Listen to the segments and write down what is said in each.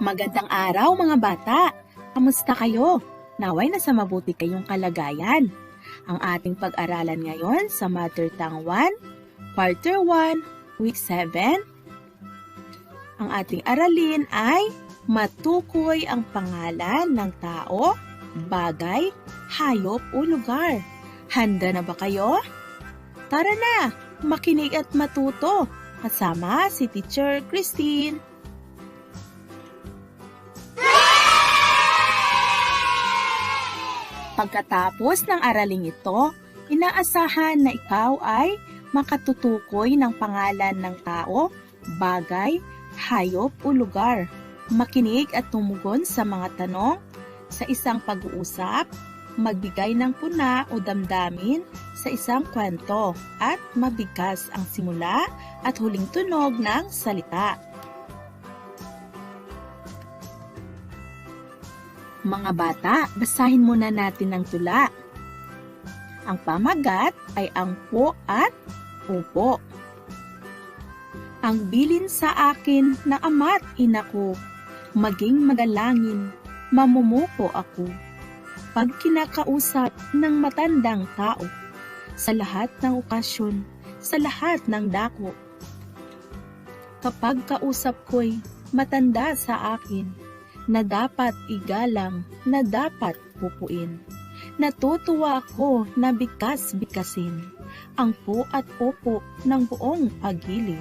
Magandang araw mga bata! Kamusta kayo? Naway nasa mabuti kayong kalagayan. Ang ating pag-aralan ngayon sa Mother Tongue 1, Quarter 1, Week 7. Ang ating aralin ay matukoy ang pangalan ng tao, bagay, hayop o lugar. Handa na ba kayo? Tara na, makinig at matuto. Kasama si Teacher Christine. Pagkatapos ng araling ito, inaasahan na ikaw ay makatutukoy ng pangalan ng tao, bagay, hayop o lugar. Makinig at tumugon sa mga tanong sa isang pag-uusap, magbigay ng puna o damdamin sa isang kwento at mabigkas ang simula at huling tunog ng salita. Mga bata, basahin muna natin ang tula. Ang pamagat ay ang po at upo. Ang bilin sa akin na ama't ina ko, maging madalangin, mamumupo ako. Pag kinakausap ng matandang tao, sa lahat ng okasyon, sa lahat ng dako. Kapag kausap ko'y matanda sa akin, na dapat igalang, na dapat pupuin. Natutuwa ako na bikas-bikasin ang po at opo ng buong pagiliw.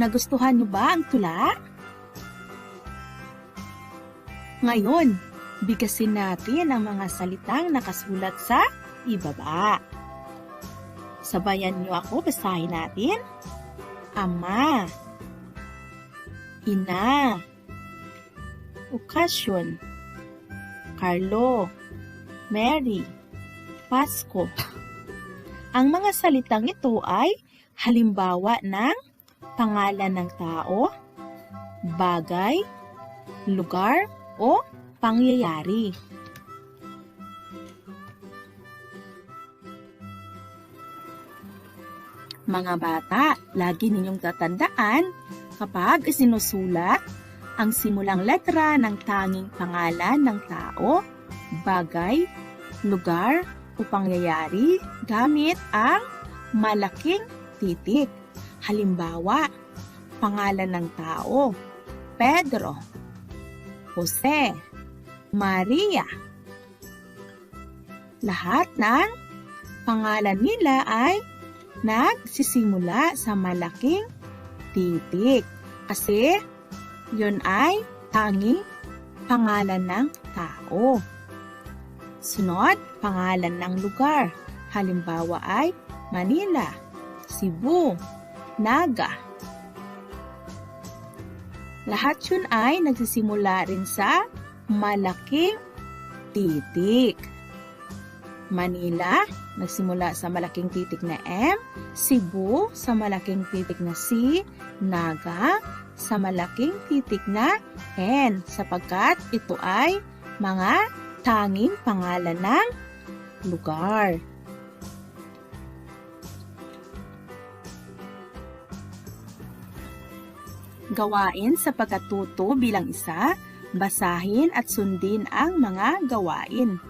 Nagustuhan niyo ba ang tula? Ngayon, bigasin natin ang mga salitang nakasulat sa ibaba. Sabayan niyo ako, basahin natin. Ama, Ina, okasyon, Carlo, Mary, Pasko. Ang mga salitang ito ay halimbawa ng pangalan ng tao, bagay, lugar, o pangyayari. Mga bata, lagi ninyong tatandaan kapag isinusulat ang simulang letra ng tanging pangalan ng tao, bagay, lugar o pangyayari gamit ang malaking titik. Halimbawa, pangalan ng tao, Pedro, Jose, Maria. Lahat ng pangalan nila ay nagsisimula sa malaking titik. Kasi yun ay tanging pangalan ng tao. Sunod, pangalan ng lugar. Halimbawa ay Manila, Cebu, Naga. Lahat yun ay nagsisimula rin sa malaking titik. Manila, nagsimula sa malaking titik na M, Cebu sa malaking titik na C, Naga sa malaking titik na N sapagkat ito ay mga tanging pangalan ng lugar. Gawain sa pagkatuto bilang isa, basahin at sundin ang mga gawain.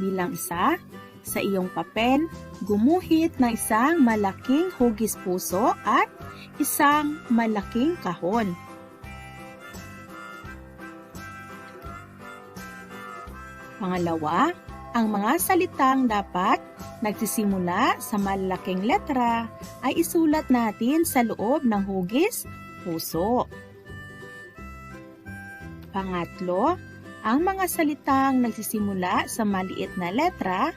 Bilang isa, sa iyong papel, gumuhit ng isang malaking hugis puso at isang malaking kahon. Pangalawa, ang mga salitang dapat nagsisimula sa malaking letra ay isulat natin sa loob ng hugis puso. Pangatlo, ang mga salitang nagsisimula sa maliit na letra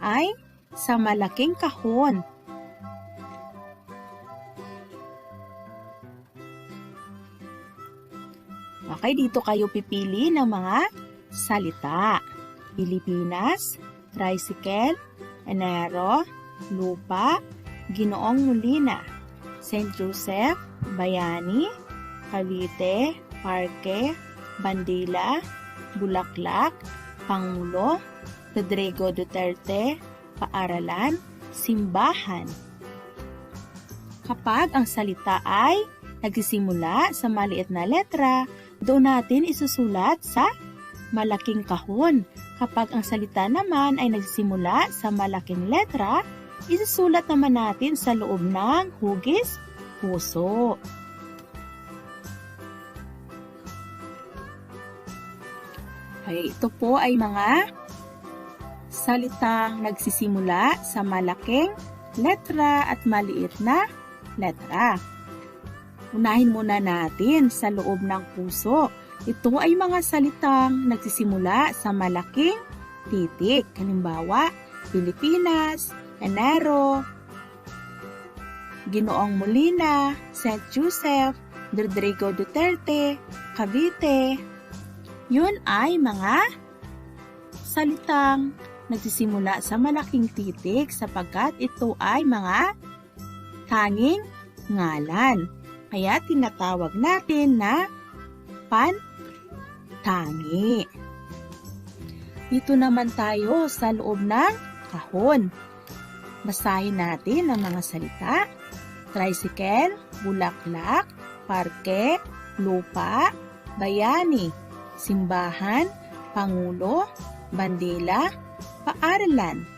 ay sa malaking kahon. Okay, dito kayo pipili ng mga salita. Pilipinas, tricycle, enero, lupa, ginoong mulina, St. Joseph, Bayani, Cavite, Parque, Bandila, Bulaklak, Pangulo, Rodrigo Duterte, Paaralan, Simbahan. Kapag ang salita ay nagsisimula sa maliit na letra, doon natin isusulat sa malaking kahon. Kapag ang salita naman ay nagsisimula sa malaking letra, isusulat naman natin sa loob ng hugis puso. Okay, ito po ay mga salitang nagsisimula sa malaking letra at maliit na letra. Unahin muna natin sa loob ng puso. Ito ay mga salitang nagsisimula sa malaking titik. Halimbawa, Pilipinas, Enero, Ginoong Molina, St. Joseph, Rodrigo Duterte, Cavite. Yun ay mga salitang nagsisimula sa malaking titik sapagkat ito ay mga tanging ngalan. Kaya tinatawag natin na pantangi. Dito naman tayo sa loob ng kahon. Basahin natin ang mga salita. Tricycle, bulaklak, parke, lupa, bayani, simbahan, pangulo, bandila, paaralan.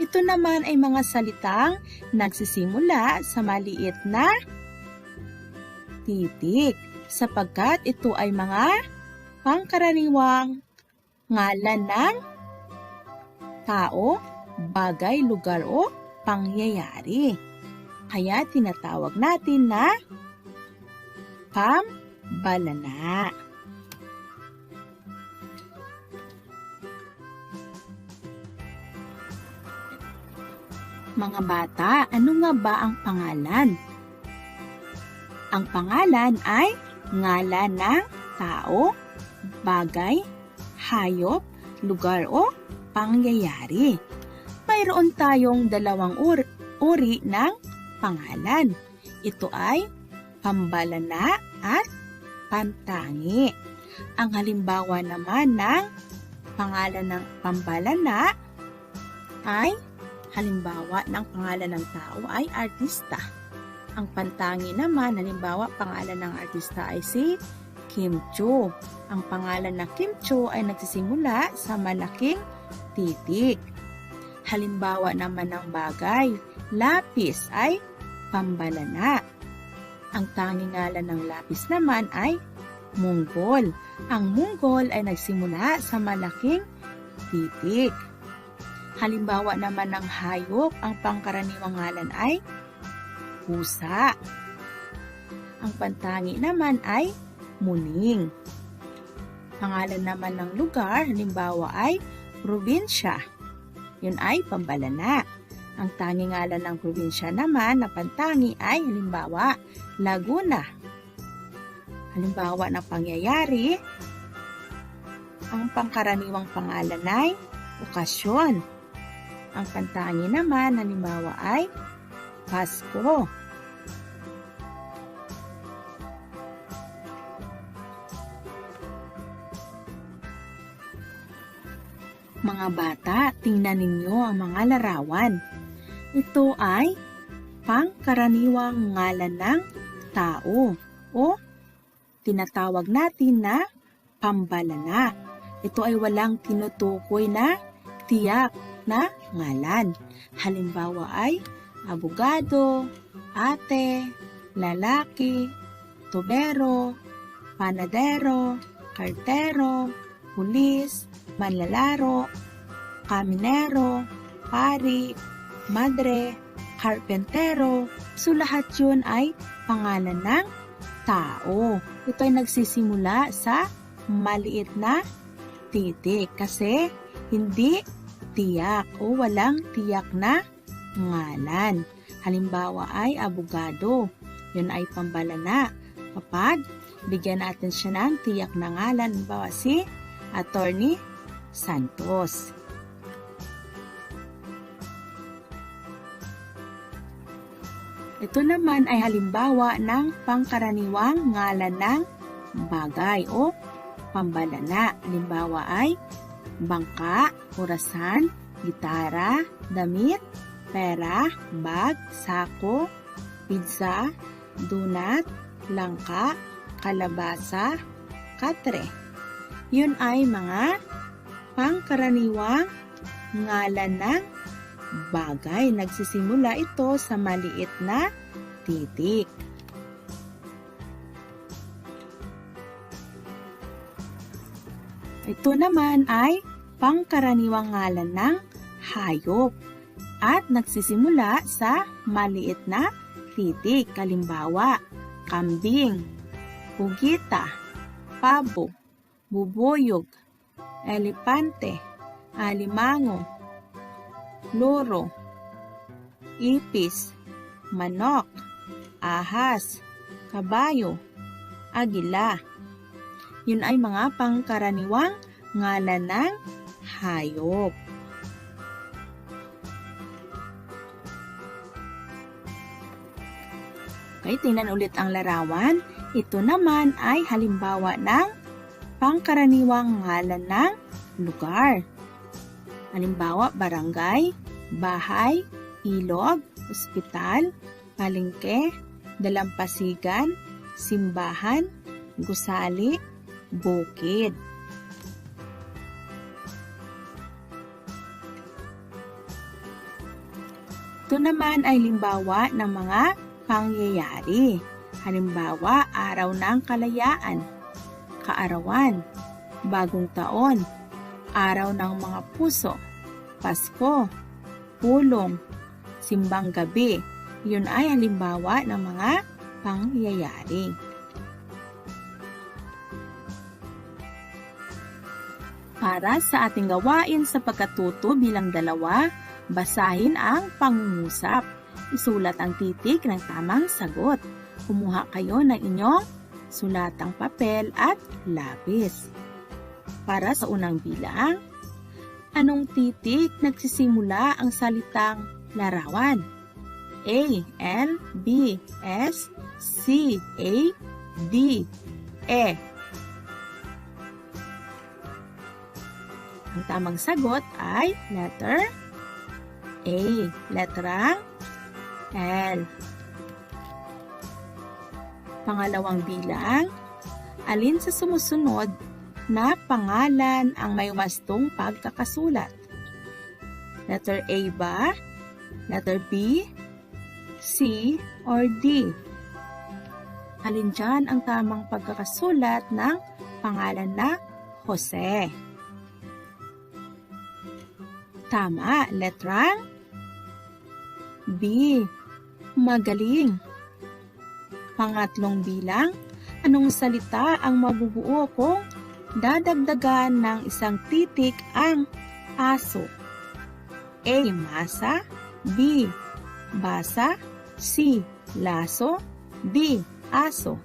Ito naman ay mga salitang nagsisimula sa maliit na titik sapagkat ito ay mga pangkaraniwang ngalan ng tao, bagay, lugar o pangyayari. Kaya tinatawag natin na pambalana. Mga bata, ano nga ba ang pangalan? Ang pangalan ay ngalan ng tao, bagay, hayop, lugar o pangyayari. Mayroon tayong dalawang uri, uri ng pangalan. Ito ay pambalana at pantangi. Ang halimbawa naman ng pangalan ng pambalana ay halimbawa ng pangalan ng tao ay artista. Ang pantangi naman, halimbawa, pangalan ng artista ay si Kim Cho. Ang pangalan na Kim Cho ay nagsisimula sa malaking titik. Halimbawa naman ng bagay, lapis ay pambalana. Ang tanging ngalan ng lapis naman ay munggol. Ang munggol ay nagsimula sa malaking titik. Halimbawa naman ng hayop, ang pangkaraniwang ngalan ay pusa. Ang pantangi naman ay muning. Pangalan naman ng lugar, halimbawa ay probinsya. Yun ay pambalana. Ang tanging ngalan ng probinsya naman na pantangi ay halimbawa Laguna. Halimbawa ng pangyayari, ang pangkaraniwang pangalan ay okasyon. Ang pantangi naman halimbawa ay Pasko. Mga bata, tingnan ninyo ang mga larawan. Ito ay pangkaraniwang ngalan ng tao o tinatawag natin na pambalana. Ito ay walang tinutukoy na tiyak na ngalan. Halimbawa ay abogado, ate, lalaki, tubero, panadero, kartero, pulis, manlalaro, kaminero, pari, madre, karpentero. So lahat yun ay pangalan ng tao. Ito ay nagsisimula sa maliit na titik kasi hindi tiyak o walang tiyak na ngalan. Halimbawa ay abogado. Yun ay pambalana. Kapag bigyan natin siya ng tiyak na ngalan, halimbawa si Attorney Santos. Ito naman ay halimbawa ng pangkaraniwang ngalan ng bagay o pambalana. Halimbawa ay bangka, orasan, gitara, damit, pera, bag, sako, pizza, donut, langka, kalabasa, katre. Yun ay mga pangkaraniwang ngalan ng bagay. Nagsisimula ito sa maliit na titik. Ito naman ay pangkaraniwang ngalan ng hayop at nagsisimula sa maliit na titik. Kalimbawa, kambing, pugita, pabo, bubuyog, elepante, alimango, loro, ipis, manok, ahas, kabayo, agila. Yun ay mga pangkaraniwang ngalan ng hayop. Okay, tingnan ulit ang larawan. Ito naman ay halimbawa ng pangkaraniwang ngalan ng lugar. Halimbawa, barangay, bahay, ilog, ospital, palengke, dalampasigan, simbahan, gusali, bukid. Ito naman ay limbawa ng mga pangyayari. Halimbawa, araw ng kalayaan, kaarawan, bagong taon, araw ng mga puso, Pasko, pulong, simbang gabi. Yun ay halimbawa ng mga pangyayari. Para sa ating gawain sa pagkatuto bilang dalawa, basahin ang pangungusap. Isulat ang titik ng tamang sagot. Kumuha kayo ng inyong sulatang papel at lapis. Para sa unang bilang, anong titik nagsisimula ang salitang larawan? A, L, B, S, C, A, D, E. Ang tamang sagot ay letter A. Letra L. Pangalawang bilang, alin sa sumusunod na pangalan ang may wastong pagkakasulat? Letter A ba? Letter B? C or D? Alin dyan ang tamang pagkakasulat ng pangalan na Jose? Tama, letra B. Magaling. Pangatlong bilang, anong salita ang mabubuo kung dadagdagan ng isang titik ang aso? A. Masa B. Basa C. Laso D. Aso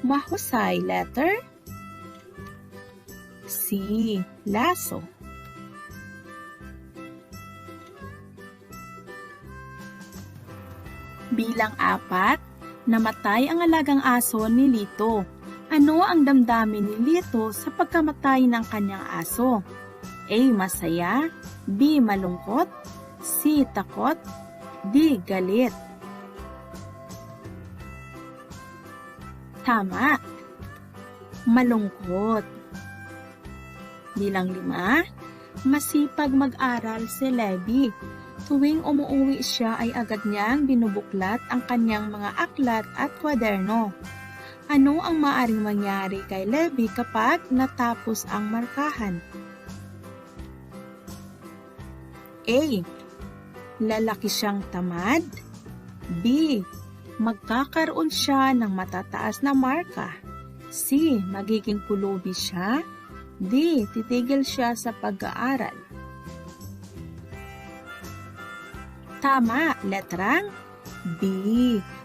Mahusay letter C. Laso Bilang apat, namatay ang alagang aso ni Lito. Ano ang damdamin ni Lito sa pagkamatay ng kanyang aso? A. Masaya B. Malungkot C. Takot D. Galit Tama. Malungkot. Bilang lima, masipag mag-aral si Levi Tuwing umuuwi siya ay agad niyang binubuklat ang kanyang mga aklat at kwaderno. Ano ang maaring mangyari kay Levi kapag natapos ang markahan? A. Lalaki siyang tamad. B. Magkakaroon siya ng matataas na marka. C. Magiging pulubi siya. D. Titigil siya sa pag-aaral. Tama, letrang B.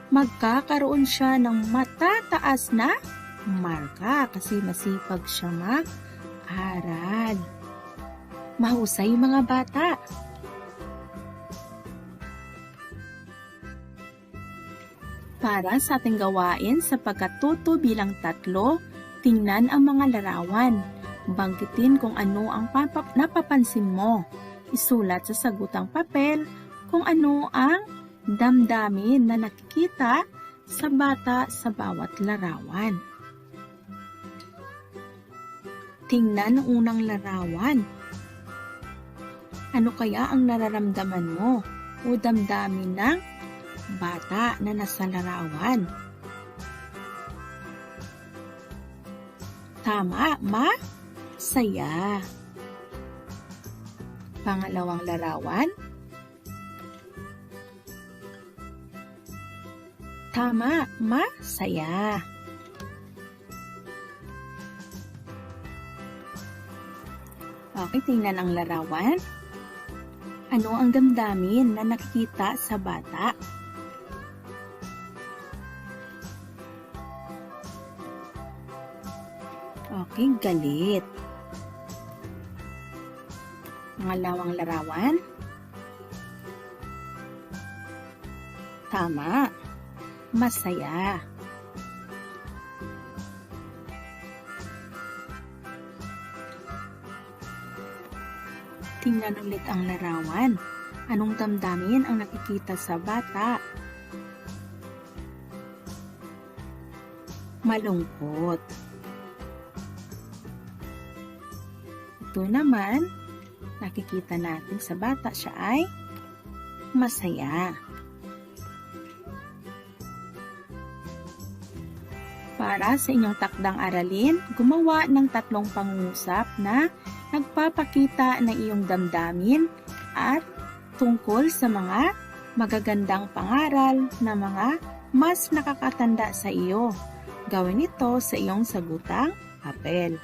Magkakaroon siya ng matataas na marka kasi masipag siya mag-aral. Mahusay mga bata. Para sa ating gawain sa pagkatuto bilang tatlo, tingnan ang mga larawan. Banggitin kung ano ang napapansin mo. Isulat sa sagutang papel kung ano ang damdamin na nakikita sa bata sa bawat larawan. Tingnan ang unang larawan. Ano kaya ang nararamdaman mo o damdamin ng bata na nasa larawan? Tama, ma? Saya. Pangalawang larawan. Tama, ma? Saya. Okay, tingnan ang larawan. Ano ang damdamin na nakikita sa bata? Okay, galit. Pangalawang larawan. Tama. Masaya. Tingnan ulit ang larawan. Anong damdamin ang nakikita sa bata? Malungkot. Ito naman, nakikita natin sa bata siya ay masaya. Para sa inyong takdang aralin, gumawa ng tatlong pangungusap na nagpapakita ng iyong damdamin at tungkol sa mga magagandang pangaral na mga mas nakakatanda sa iyo. Gawin ito sa iyong sagutang papel.